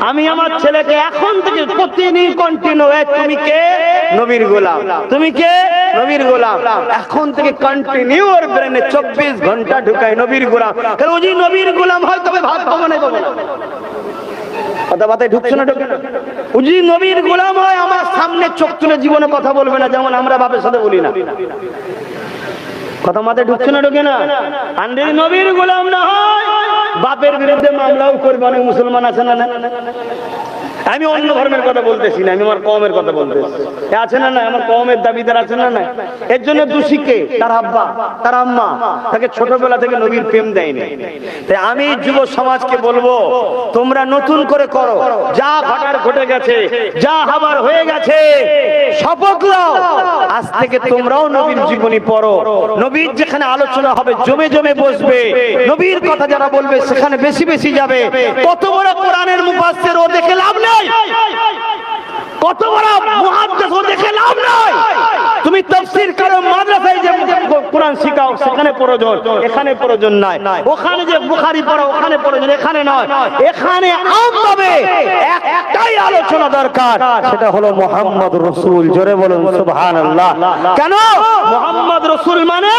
আমি আমার ছেলেকে এখন থেকে প্রতিদিন কন্টিনিউ তুমি কে? নবীর গোলাম। তুমি কে? নবীর গোলাম। এখন থেকে কন্টিনিউ ওর ব্রেনে চব্বিশ ঘণ্টা ঢুকায় নবীর গোলাম। কারণ ও নবীর গোলাম হয় তবে ভাত পাবো কথা ঢুকছে না নবীর গোলাম হয়, আমার সামনে চোখ জীবনে কথা বলবে না, যেমন আমরা সাথে বলি না। কথা মাথায় ঢুকছে না ঢুকে না? আন্ডের নবীর গোলাম না হয়। বাপের বিরুদ্ধে মামলাও করবে অনেক মুসলমান আছে না আমি অন্য ধর্মের কথা বলতেছি না, আমি আমার কমের কথা বলতেছি। আছে না না আমার কমের দাবিদার আছে না না এর জন্য দোষীকে, তার আব্বা, তার আম্মা, তাকে ছোটবেলা থেকে নবীর প্রেম দেয়নি। তাই আমি যুব সমাজকে বলব, তোমরা নতুন করে করো। যা ঘটার ঘটে গেছে, যা হাবার হয়ে গেছে, শপথ নাও। আজ থেকে তোমরাও নবীর জীবনী পড়ো। নবীর যেখানে আলোচনা হবে, জমে জমে বসবে। নবীর কথা যারা বলবে, সেখানে বেশি বেশি যাবে। কত বড় কোরআনের মুফাসসির, ও দেখে লাভ নেই। কত বড় মুহাদ্দিস ও দেখে লাভ নাই। তুমি তফসির করো যে কোরআন শিখাও, সেখানে প্রয়োজন, এখানে প্রয়োজন নাই। ওখানে যে বুখারী পড়ো, ওখানে প্রয়োজন, এখানে নয়। এখানে আমভাবে একটাই আলোচনা দরকার, সেটা হলো মোহাম্মদ রসুল। জোরে বলুন, সুবহানাল্লাহ। কেন? মোহাম্মদ রসুল মানে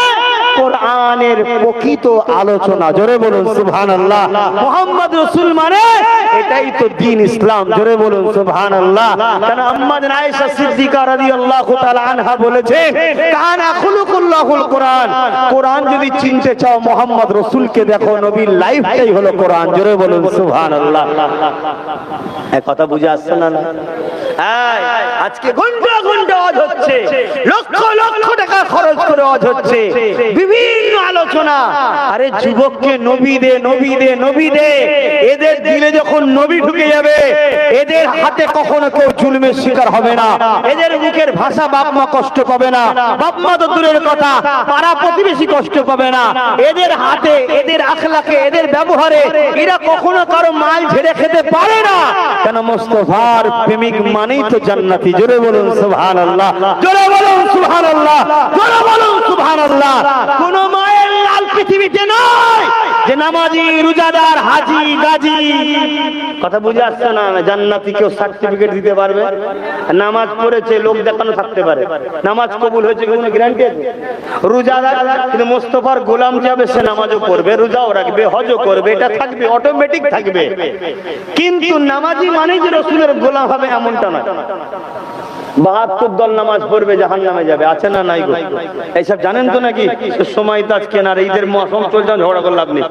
কোরআনের প্রকৃত আলোচনা। জোরে বলুন, সুবহানাল্লাহ। মোহাম্মদ রসুল মানে এটাই তো দিন ইসলাম। জোরে বলুন, সুবহানাল্লাহ। কেন? আম্মাদ আয়েশা সিদ্দিকা রাদিয়াল্লাহু তাআলা আনহা বলেছে, কানা খুলুকুল্লাহুল কোরআন। কোরআন যদি চিনতে চাও, মোহাম্মদ রসুলকে দেখো, নবীর লাইফটাই হলো কোরআন। জোরে বলুন এই কথা বুঝে আসছে না আজকে ঘণ্টা অজ হচ্ছে। লক্ষ লক্ষ টাকা খরচ করে হচ্ছে। বিভিন্ন আলোচনা। আরে যুবককে নবী দে নবী দে নবী দে। এদের দিলে যখন নবী ঢুকে যাবে, এদের হাতে কখনো কেউ শিকার হবে না। এদের মুখের ভাষা বাপ মা কষ্ট পাবে না। বাপ মা তো দূরের কথা, পাড়া প্রতিবেশী কষ্ট পাবে না। এদের হাতে, এদের আখলাকে, এদের ব্যবহারে এরা কখনো কারও মাল ঝেড়ে খেতে পারে না। কেন মোস্তফার প্রেমিক মানেই তো জান্নাতি। জোরে বলুন জোরে বলুন সুবহানাল্লাহ। জোরে বলুন সুবহানাল্লাহ। কোন মায়ের লাল পৃথিবীতে নয় যে নামাজি, রোজাদার, হাজি, গাজী। কথা বুঝে আসছে না? জান্নাতি কেউ সার্টিফিকেট দিতে পারবে? নামাজ পড়েছে, লোক দেখানো থাকতে পারে। নামাজ কবুল হয়েছে গ্যারান্টি আছে? রোজাদার, কিন্তু মোস্তফার গোলাম যাবে সে নামাজও পড়বে, রোজাও রাখবে, হজও করবে, এটা থাকবে অটোমেটিক থাকবে। কিন্তু নামাজি মানে যে রসুলের গোলাম হবে, এমনটা নয়। বাহাত্তর দল নামাজ পড়বে জাহান নামে যাবে। আছে না নাই এইসব জানেন তো নাকি? সময় তো আজকে না ঈদের মৌসুম চলছে ঝগড়া করে লাভ নেই।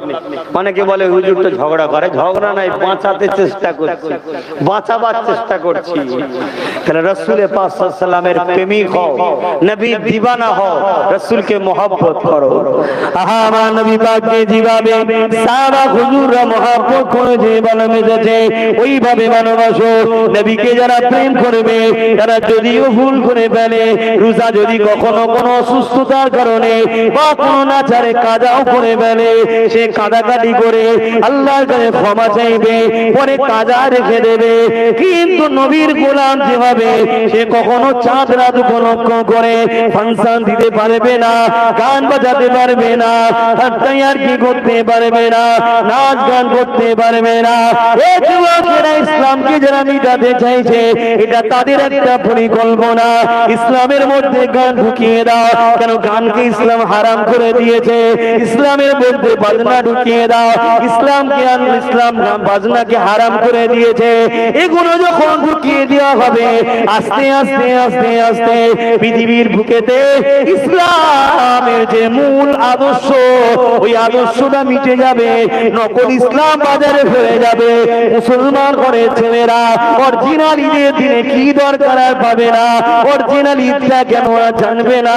অনেকে বলে, হুজুর তো ঝগড়া করে, ঝগড়া নাই, বাঁচাতে চেষ্টা করছি, বাঁচাবার চেষ্টা করছি। তাহলে রসুল পাকের প্রেমিক হও নবী দিবানা হও, রসুলকে মোহাব্বত করো। আহা, আমার নবী পাককে যেভাবে সারা হুজুররা মোহাব্বত করে যে ভালোবেসেছে ওইভাবে ভালোবাসো। নবীকে যারা প্রেম করবে, তারা যদিও ভুল করে ফেলে, রোজা যদি কখনো কোনো অসুস্থতার কারণে বা কোনো নাচারে কাজাও করে ফেলে, সে কাদাকাটি করে আল্লাহর কাছে ক্ষমা চাইবে, পরে কাজা রেখে দেবে। কিন্তু নবীর গোলাম যেভাবে, সে কখনো চাঁদ রাত উপলক্ষ করে ফাংশন দিতে পারবে না, গান বাজাতে পারবে না আর কি করতে পারবে না, নাচ গান করতে পারবে না। ইসলামকে যারা মিটাতে চাইছে, এটা তাদের একটা পরিকল্পনা ইসলামের মধ্যে গান ঢুকিয়ে দাও। কেন গানকে ইসলাম হারাম করে দিয়েছে? ইসলামের মধ্যে বাজনা ঢুকিয়ে দাও। ইসলামকে আন- ইসলাম বাজনাকে হারাম করে দিয়েছে। এগুলো যখন ঢুকিয়ে দেওয়া হবে, আস্তে আস্তে আস্তে আস্তে পৃথিবীর বুকেতে ইসলামের যে মূল আদর্শ, ওই আদর্শটা মিটে যাবে, নকল ইসলাম বাজারে ফেলে যাবে। মুসলমান করে ছেলেরা, অরিজিনাল ঈদের দিনে কি দরকার আর পাবে না। অরিজিনাল কেন আর জানবে না?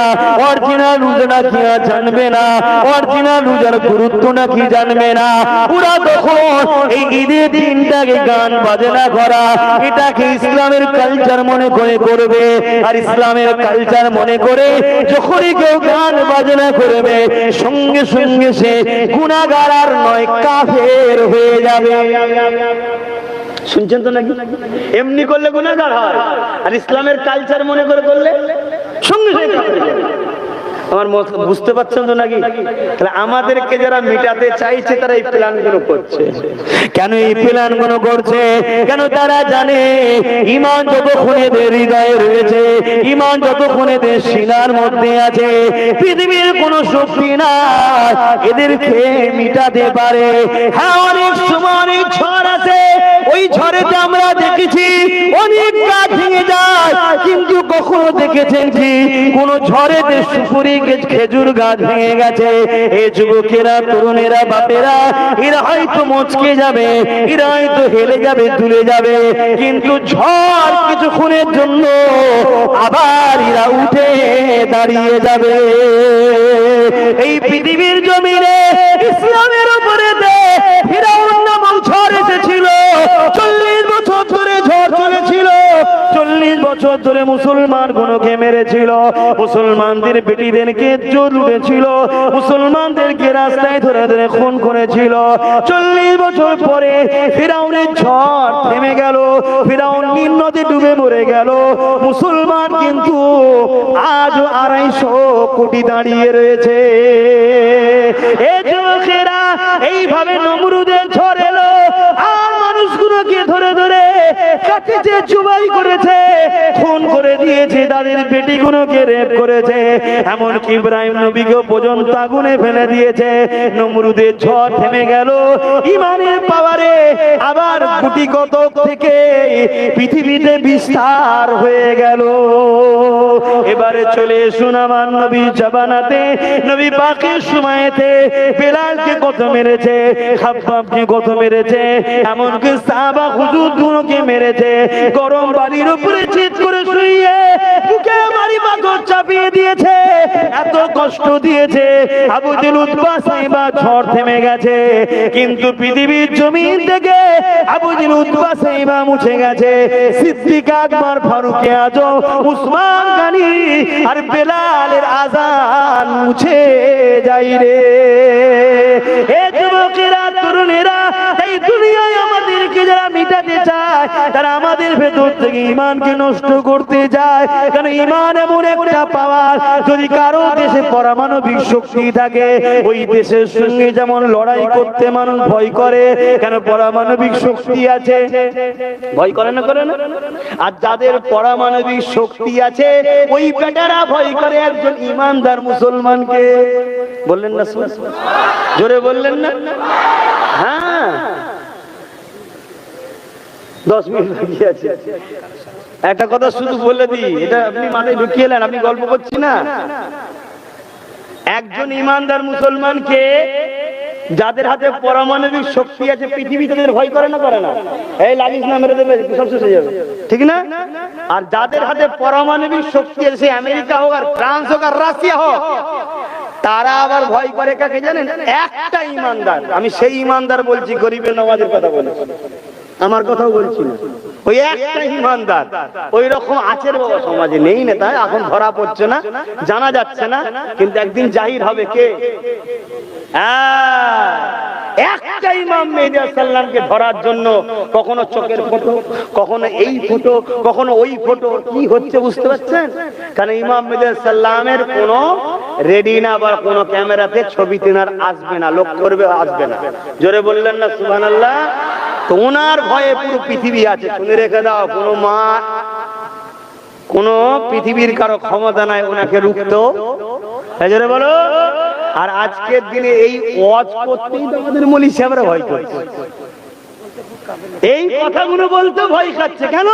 অরিজিনাল রোজা কি জানবে না? অরিজিনাল রোজার গুরুত্ব না কি জানবে না? পুরা তখন এই ঈদের দিনটাকে গান বাজনা করা, এটাকে ইসলামের কালচার মনে করে করবে। আর ইসলামের কালচার মনে করে যখনই কেউ গান বাজনা করবে, সঙ্গে সঙ্গে সে গুণাগার আর নয়, কাফের হয়ে যাবে। শুনছেন তো নাকি? এমনি করলে গুণাগার হয়। আর ইসলামের কালচার মনে করে করলে সঙ্গে। আমার বুঝতে পারছেন তো নাকি? তাহলে আমাদেরকে যারা মেটাতে চাইছে, তারা এই প্ল্যানগুলো করছে। কেন এই প্ল্যানগুলো করছে? কেন তারা জানে? ইমান যতক্ষণেদের হৃদয়ে রয়েছে ইমান যতক্ষণেদের সিনার মধ্যে আছে, পৃথিবীর কোনো শক্তি না এদেরকে মিটাতে পারে। হ্যাঁ অনেক সময় অনেক ঝড় আছে। ওই ঝড়েতে আমরা দেখেছি অনেক গাছ ভেঙে যায়। কিন্তু কখনো দেখেছেন কি? কোন ঝড়েতে সুপুরি খেজুর গাছ ভেঙে গেছে। এই যুবকেরা, তরুণেরা, বাপেরা, এরা হয়তো মচকে যাবে, এরা হয়তো হেলে যাবে তুলে যাবে। কিন্তু ঝড় কিছুক্ষণের জন্য আবার এরা উঠে দাঁড়িয়ে যাবে। এই পৃথিবীর জমিনে ইসলামের বছর ধরে মুসলমান গুলোকে মেরেছিল। মুসলমানদের বেটিদেরকে লুটেছিল। মুসলমানদেরকে রাস্তায় ধরে ধরে খুন করেছিল। চল্লিশ বছর পরে ফিরাউনের ঝড় থেমে গেল। ফিরাউন নীল নদী ডুবে মরে গেল। মুসলমান কিন্তু আজ আড়াইশো কোটি দাঁড়িয়ে রয়েছে। এ যুবকেরা এইভাবে নমরুদের কাটিছে চুবাই করেছে, খুন করে দিয়েছে, তাদের রেপ করেছে। ইব্রাহিম নবীকে পর্যন্ত আগুনে ফেলে দিয়েছে। নমরুদের ঝড় থেমে গেল। ইমানের পাওয়ারে আবার কত থেকে পৃথিবীতে বিস্তার হয়ে গেল। এবারে চলে এসুন আমার নবী জবানাতে। নবী সময়তে বেলালকে কত মেরেছে, খাব্বাবকে কত মেরেছে, এমনকি সাহাবা হুজুর মেরেছে। গরম বাড়ির উপরে চিৎ করে শুইয়ে বুকে বাড়ি পাথর চাপিয়ে দিয়েছে। এত কষ্ট দিয়েছে। আবু দিল উতবা সাইবা ঝড় থেমে গেছে। কিন্তু পৃথিবীর জমিন থেকে আবু দিল উতবা সাইবা মুছে গেছে। সিদ্দিক আকবর, ফারুক আজম, উসমান গানি আর বেলালের আজান মুছে যাই রে। ভেতর থেকে ইমানকে নষ্ট করতে যায়। কারণ ইমান এমন একটা পাওয়ার? যদি কারও দেশে পারমাণবিক শক্তি থাকে, ওই দেশের সঙ্গে যেমন লড়াই করতে মানুষ ভয় করে, কেন পারমাণবিক শক্তি আছে? ভয় করে না করে না? আর যাদের পারমাণবিক শক্তি আছে, ওই বেটারা ভয় করে একজন ইমানদার মুসলমানকে। বললেন না জোরে বললেন না? হ্যাঁ। দশ মিনিট আছে। একটা কথা শুধু বলে দিই, এটা আপনি মাথায় ঢুকিয়ে এলেন আমি গল্প করছি না। একজন ইমানদার মুসলমানকে যাদের হাতে পারমাণবিক শক্তি আছে, পৃথিবী তাদের ভয় করে না করে না। এই লাগিস না, মেরে দেবে, সব শেষ হয়ে যাবে। ঠিক না? আর যাদের হাতে পারমাণবিক শক্তি আছে আমেরিকা হোক আর ফ্রান্স হোক আর রাশিয়া হোক, তারা আবার ভয় করে কাকে জানেন? একটা ইমানদার। আমি সেই ইমানদার বলছি, গরিবের নওয়াজের কথা বলছি। আমার কথাও বলছি না। ওই একটা ইমানদার। ওই রকম আছে সমাজে নেই না তাই এখন ধরা পড়ছে না জানা যাচ্ছে না কিন্তু একদিন জাহির হবে কে? হ্যাঁ, একটা ইমাম ধরার জন্য কখনো চোখের ফটো কখনো এই ফটো কখনো ওই ফটো কি হচ্ছে বুঝতে পারছেন? কারণ ইমাম মেহেদি সাল্লামের কোনো রেডি না বা কোনো ক্যামেরাতে ছবি তেনার আসবে না লোক করবে আসবে না। জোরে বললেন না সুবহানাল্লাহ? ওনার ভয়ে পুরো পৃথিবী আছে। শুনে রেখে দাও, কোনো মা কোন পৃথিবীর কারও ক্ষমতা নাই, ওনাকে রুখতো। বলো, আর আজকের দিনে এই ওয়াজ মলি ভয় করছে। এই কথাগুলো বলতে ভয় খাচ্ছে কেন?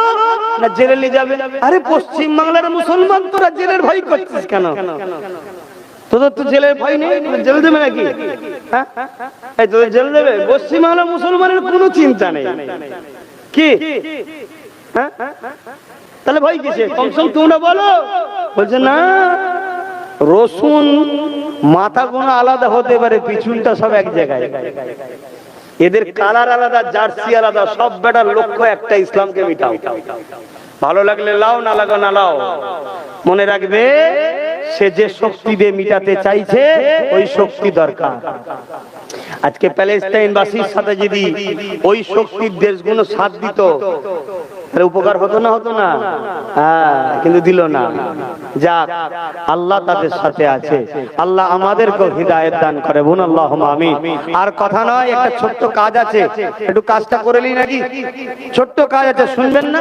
না জেলে নিয়ে যাবে। আরে পশ্চিম বাংলার মুসলমান তোরা জেলের ভয় করছিস কেন? তোদের তো জেলের ভয় নেই? জেলে দেবে নাকি? হ্যাঁ? তোদের জেলে দেবে? পশ্চিম বাংলার মুসলমানের কোনো চিন্তা নেই। কি? হ্যাঁ? তাহলে ভয় কিসে কমসম তোমরা বলো। বলছে, না, রসুন মাথা কোনো আলাদা হতে পারে, পিছনটা সব এক জায়গায়। এদের কালার আলাদা, জার্সি আলাদা, সব বেটার লক্ষ্য একটা, ইসলামকে মিটাও। ভালো লাগলে লাও, না লাগো না লাও। মনে রাখবে? সে যে শক্তি দিয়ে মিটাতে চাইছে, ওই শক্তি দরকার। আজকে প্যালেস্টাইন বাসীর সাথে যদি ওই শক্তির দেশগুলো সাথ দিত তাহলে উপকার হতো না হতো না? হ্যাঁ কিন্তু দিল না। যাক, আল্লাহ তাদের সাথে আছে। আল্লাহ আমাদেরকে হৃদায়ত দান করে। বোন আল্লাহ আমি আর কথা নয়, একটা ছোট্ট কাজ আছে। একটু কাজটা করে নি নাকি? ছোট্ট কাজ আছে, শুনবেন না?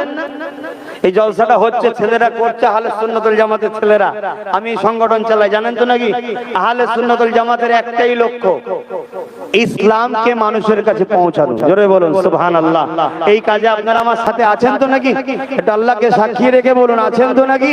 এই জলসাটা হচ্ছে ছেলেরা করছে, আহলে সুন্নতুল জামাতের ছেলেরা। আমি সংগঠন চালাই, জানেন তো নাকি? আহলে সুন্নতুল জামাতের একটাই লক্ষ্য। ইসলামকে মানুষের কাছে পৌঁছানো। জোরে বলুন সুবহান আল্লাহ এই কাজে আপনারা আমার সাথে আছেন তো নাকি? এটা আল্লাহকে সাক্ষী রেখে বলুন, আছেন তো নাকি?